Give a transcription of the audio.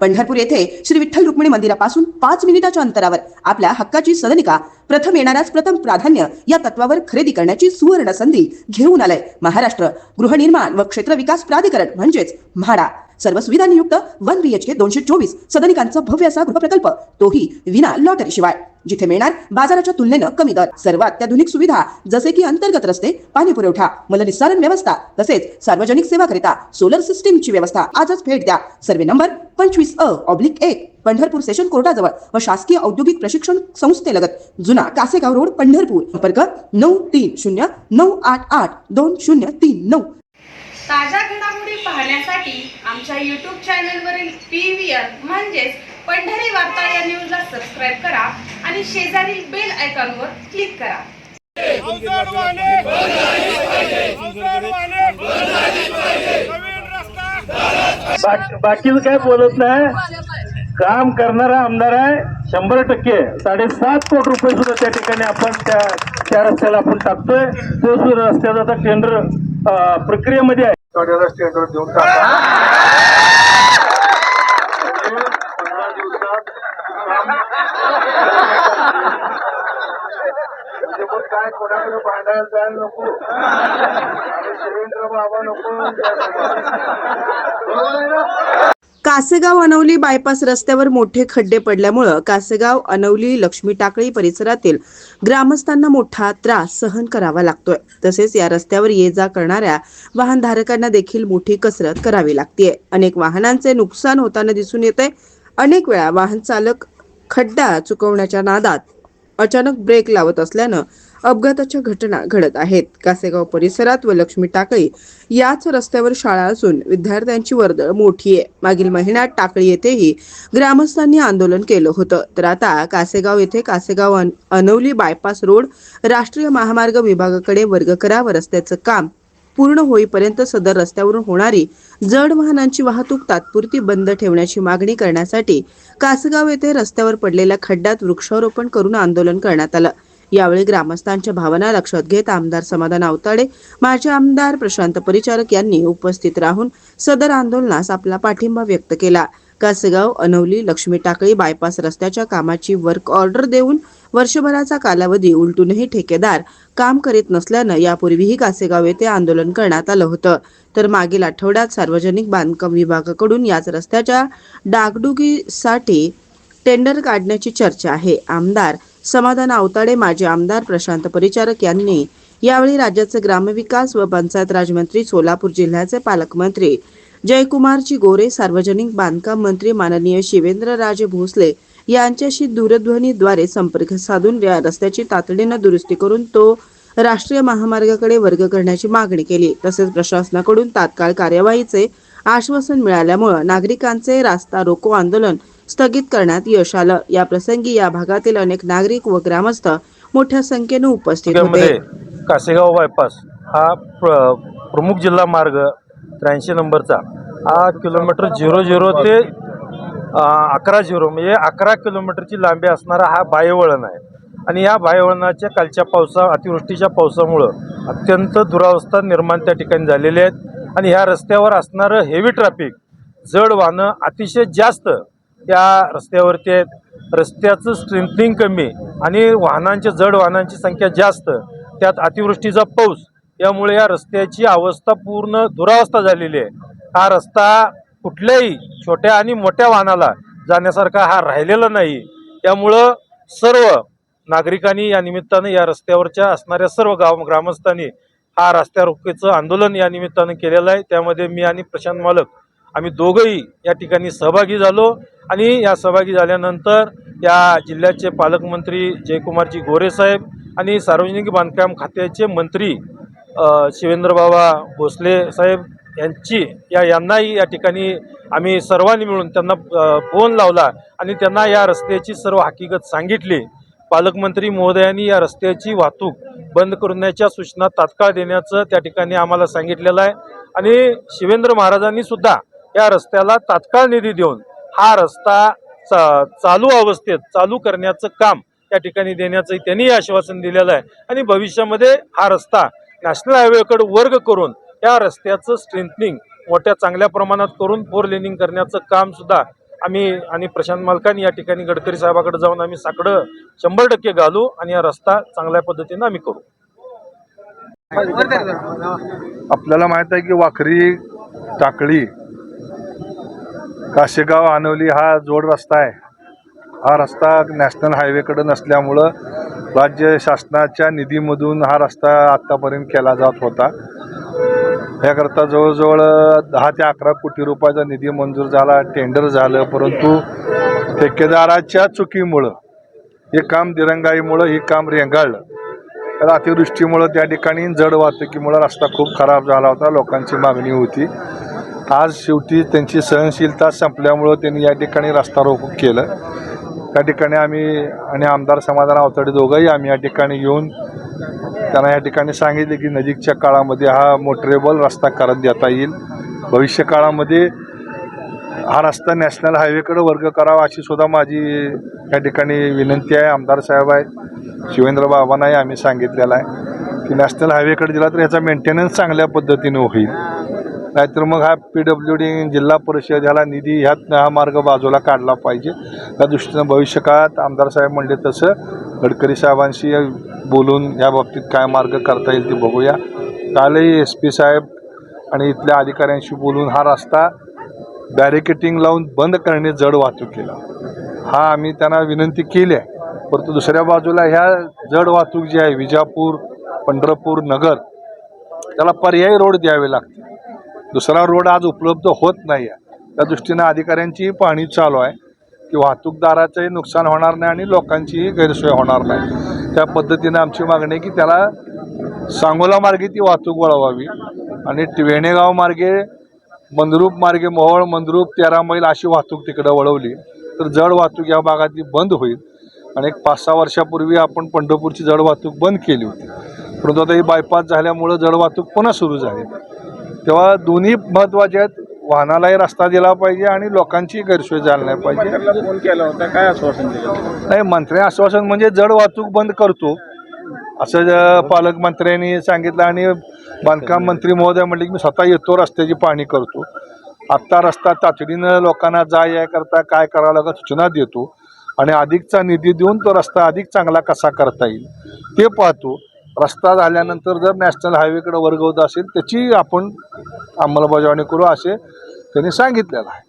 पंढरपूर येथे श्री विठ्ठल रुक्मिणी मंदिरापासून पाच मिनिटाच्या अंतरावर आपल्या हक्काची सदनिका प्रथम येणाराच प्रथम प्राधान्य या तत्वावर खरेदी करण्याची सुवर्ण संधी घेऊन आलंय महाराष्ट्र. गृहनिर्माण व क्षेत्र विकास प्राधिकरण म्हणजेच म्हाडा. सर्व सुविधा नियुक्त वन के दोनशे चोवीस सदनिकांचा भव्य असा गृहप्रकल्प तोही विना लॉटरी शिवाय. जिथे मिळणार बाजाराच्या तुलनेनं कमी दर. सर्व अत्याधुनिक सुविधा जसे की अंतर्गत रस्ते पाणी पुरवठा मलनिस्सारण व्यवस्था तसेच सार्वजनिक सेवाकरिता सोलर सिस्टीमची व्यवस्था आजच भेट द्या. सर्वे नंबर पंचवीस अ ऑब्लिक एक पंढरपूर सेशन कोर्टाजवळ व शासकीय औद्योगिक प्रशिक्षण संस्थेलगत जुना कासेगाव रोड पंढरपूर. संपर्क नऊ तीन शून्य नऊ आठ आठ दोन शून्य तीन नऊ. ताज्या घडामोडी पाहण्यासाठी आमच्या यूट्यूब चॅनलवरील पी व्ही आर म्हणजेच पंढरी वार्ता या न्यूजला सबस्क्राईब करा आणि शेजारील बेल आयकॉनवर क्लिक करा. अवजडवाने बाकी- काय बोलत नाही. काम करणारा आमदार आहे शंभर टक्के. साडेसात कोटी रुपये सुद्धा त्या ठिकाणी आपण त्या त्या रस्त्याला आपण टाकतोय. तो सुद्धा रस्त्याचा आता टेंडर प्रक्रियेमध्ये आहे. टेंडर देऊन टाका. पंधरा दिवसात म्हणजे मग काय कोणाकडे भांडायला जायला नको? आणि सुरेंद्र बाबा नको? कासेगाव अनवली बायपास रस्त्यावर मोठे खड्डे पडल्यामुळं कासेगाव अनवली लक्ष्मी टाकळी परिसरातील ग्रामस्थांना मोठा त्रास सहन करावा लागतोय. तसेच या रस्त्यावर ये जा करणाऱ्या वाहनधारकांना देखील मोठी कसरत करावी लागतीये. अनेक वाहनांचे नुकसान होताना दिसून येते अनेक वेळा वाहन चालक खड्डा चुकवण्याच्या नादात अचानक ब्रेक लावत असल्यानं अपघाताच्या घटना घडत आहेत. कासेगाव परिसरात व लक्ष्मी टाकळी याच रस्त्यावर शाळा असून विद्यार्थ्यांची वर्दळ मोठी आहे. मागील महिन्यात टाकळी येथेही ग्रामस्थांनी आंदोलन केलं होतं. तर आता कासेगाव येथे कासेगाव अन- अनवली बायपास रोड राष्ट्रीय महामार्ग विभागाकडे वर्ग करा व रस्त्याचं काम पूर्ण होईपर्यंत सदर रस्त्यावरून होणारी जड वाहनांची वाहतूक तात्पुरती बंद ठेवण्याची मागणी करण्यासाठी कासगाव येथे रस्त्यावर पडलेल्या खड्ड्यात वृक्षारोपण करून आंदोलन करण्यात आलं. यावेळी ग्रामस्थांच्या भावना लक्षात घेत आमदार समाधान आवताडे माजी आमदार प्रशांत परिचारक यांनी उपस्थित राहून सदर आंदोलनास आपला पाठिंबा व्यक्त केला. कासेगाव अनवली लक्ष्मी टाकळी बायपास रस्त्याच्या कामाची वर्क ऑर्डर देऊन वर्षभराचा कालावधी उलटूनही ठेकेदार काम करीत नसल्यानं यापूर्वीही कासेगाव येथे आंदोलन करण्यात आलं होतं. तर मागील आठवड्यात सार्वजनिक बांधकाम विभागाकडून याच रस्त्याच्या डागडुगीसाठी टेंडर काढण्याची चर्चा आहे. आमदार समाधान आवताडे माजी आमदार प्रशांत परिचारक यांनी यावेळी राज्याचे ग्रामविकास व पंचायत राज मंत्री सोलापूर जिल्ह्याचे पालकमंत्री जयकुमारजी गोरे सार्वजनिक बांधकाम मंत्री माननीय शिवेंद्रराजे भोसले यांच्याशी दूरध्वनीद्वारे संपर्क साधून या रस्त्याची तातडीनं दुरुस्ती करून तो राष्ट्रीय महामार्गाकडे वर्ग करण्याची मागणी केली. तसेच प्रशासनाकडून तात्काळ कार्यवाहीचे आश्वासन मिळाल्यामुळे नागरिकांचे रास्ता रोको आंदोलन स्थगित करण्यात यश आलं. या प्रसंगी या भागातील अनेक नागरिक व ग्रामस्थ मोठ्या संख्येने उपस्थित होते. कासेगाव बायपास हा प्र प्रमुख जिल्हा मार्ग त्र्याऐंशी नंबरचा. हा किलोमीटर झिरो झिरो ते अकरा झिरो म्हणजे अकरा किलोमीटरची लांबी असणारा हा बायवळण आहे. आणि या बायवळणाच्या कालच्या पावसा अतिवृष्टीच्या पावसामुळं अत्यंत दुरावस्था निर्माण त्या ठिकाणी झालेली आहेत. आणि ह्या रस्त्यावर असणारं हेवी ट्रॅफिक जड वाहनं अतिशय जास्त त्या रस्त्यावरती आहेत. रस्त्याचं स्ट्रेंथनिंग कमी आणि वाहनांच्या जड वाहनांची संख्या जास्त त्यात अतिवृष्टीचा पाऊस यामुळे या रस्त्याची अवस्था पूर्ण दुरावस्था झालेली आहे. हा रस्ता कुठल्याही छोट्या आणि मोठ्या वाहनाला जाण्यासारखा हा राहिलेला नाही. त्यामुळं सर्व नागरिकांनी या निमित्तानं या रस्त्यावरच्या असणाऱ्या सर्व गाव ग्रामस्थांनी हा रस्त्या रोखेचं आंदोलन या निमित्तानं केलेलं आहे. त्यामध्ये मी आणि प्रशांत मालक आम्ही दोघंही या ठिकाणी सहभागी झालो आणि या सहभागी झाल्यानंतर या जिल्ह्याचे पालकमंत्री जयकुमारजी गोरेसाहेब आणि सार्वजनिक बांधकाम खात्याचे मंत्री शिवेंद्रबाबा भोसले साहेब यांची या यांनाही या ठिकाणी आम्ही सर्वांनी मिळून त्यांना फोन लावला आणि त्यांना या रस्त्याची सर्व हकीकत सांगितली. पालकमंत्री महोदयांनी या रस्त्याची वाहतूक बंद करण्याच्या सूचना तात्काळ देण्याचं त्या ठिकाणी आम्हाला सांगितलेलं आहे. आणि शिवेंद्र महाराजांनी सुद्धा या रस्त्याला तात्काळ निधी देऊन हा रस्ता चा चालू अवस्थेत चालू करण्याचं काम त्या ठिकाणी देण्याचं त्यांनी आश्वासन दिलेलं आहे. आणि भविष्यामध्ये हा रस्ता नॅशनल हायवेकडे वर्ग करून या रस्त्याचं स्ट्रेंथनिंग मोठ्या चांगल्या प्रमाणात करून फोर लेनिंग करण्याचं काम सुद्धा आम्ही आणि प्रशांत मालकांनी या ठिकाणी गडकरी साहेबाकडे जाऊन आम्ही साकडं शंभर टक्के घालू आणि हा रस्ता चांगल्या पद्धतीनं आम्ही करू. आपल्याला माहीत आहे की वाखरी टाकळी काशेगाव आनवली हा जोड रस्ता आहे. हा रस्ता नॅशनल हायवेकडे नसल्यामुळं राज्य शासनाच्या निधीमधून हा रस्ता आत्तापर्यंत केला जात होता. याकरता जवळजवळ दहा ते अकरा कोटी रुपयाचा निधी मंजूर झाला टेंडर झालं परंतु ठेकेदाराच्या चुकीमुळं हे काम दिरंगाईमुळं हे काम रेंगाळलं. तर अतिवृष्टीमुळं त्या ठिकाणी जड वाहतुकीमुळं रस्ता खूप खराब झाला होता लोकांची मागणी होती. आज शेवटी त्यांची सहनशीलता संपल्यामुळं त्यांनी या ठिकाणी रस्ता रोको केलं. त्या ठिकाणी आम्ही आणि आमदार समाधान अवतडे दोघंही आम्ही या ठिकाणी येऊन त्यांना या ठिकाणी सांगितले की नजीकच्या काळामध्ये हा मोटरेबल रस्ता करत देता येईल. भविष्य काळामध्ये हा रस्ता नॅशनल हायवेकडे वर्ग करावा अशी सुद्धा माझी या ठिकाणी विनंती आहे. आमदार साहेब आहे शिवेंद्र बाबांनाही आम्ही सांगितलेलं आहे की नॅशनल हायवेकडे दिला तर याचा मेंटेनन्स चांगल्या पद्धतीने होईल. नाहीतर मग हा पी डब्ल्यू डी जिल्हा परिषद ह्याला निधी ह्यात हा मार्ग बाजूला काढला पाहिजे. त्या दृष्टीनं भविष्यकाळात आमदार साहेब म्हणले तसं. गडकरी साहेबांशी बोलून या बाबतीत काय मार्ग करता येईल ते बघूया. कालही एस पी साहेब आणि इथल्या अधिकाऱ्यांशी बोलून हा रस्ता बॅरिकेटिंग लावून बंद करणे जड वाहतुकीला हा आम्ही त्यांना विनंती केली आहे. परंतु दुसऱ्या बाजूला ह्या जड वाहतूक जी आहे विजापूर पंढरपूर नगर त्याला पर्यायी रोड द्यावे लागते दुसरा रोड आज उपलब्ध होत नाही आहे. त्या दृष्टीनं अधिकाऱ्यांचीही पाहणी चालू आहे की वाहतूकदाराचंही नुकसान होणार नाही आणि लोकांचीही गैरसोय होणार नाही. त्या पद्धतीनं आमची मागणी आहे की त्याला सांगोला मार्गे ती वाहतूक वळवावी आणि वेणेगाव मार्गे मंद्रूप मार्गे मोहोळ मंद्रूप तेरा मैल अशी वाहतूक तिकडं वळवली तर जड वाहतूक या भागातली बंद होईल आणि एक पाच सहा वर्षापूर्वी आपण पंढरपूरची जड वाहतूक बंद केली होती. परंतु आता ही बायपास झाल्यामुळं जड वाहतूक पुन्हा सुरू झाली. तेव्हा दोन्ही महत्त्वाचे आहेत. वाहनालाही रस्ता दिला पाहिजे आणि लोकांची गैरसोय झाली नाही पाहिजे. फोन केला होता. काय आश्वासन दिलं नाही मंत्री आश्वासन म्हणजे जड वाहतूक बंद करतो. असं ज- पालकमंत्र्यांनी सांगितलं आणि बांधकाम मंत्री महोदय म्हणले की मी स्वतः येतो रस्त्याची पाहणी करतो. आत्ता रस्ता तातडीनं लोकांना जा या करता काय करावं लागत सूचना देतो. आणि अधिकचा निधी देऊन तो रस्ता अधिक चांगला कसा करता येईल ते पाहतो. रस्ता झाल्यानंतर जर नॅशनल हायवेकडे वर्ग होत असेल त्याची आपण अंमलबजावणी करू असे त्यांनी सांगितलेलं आहे.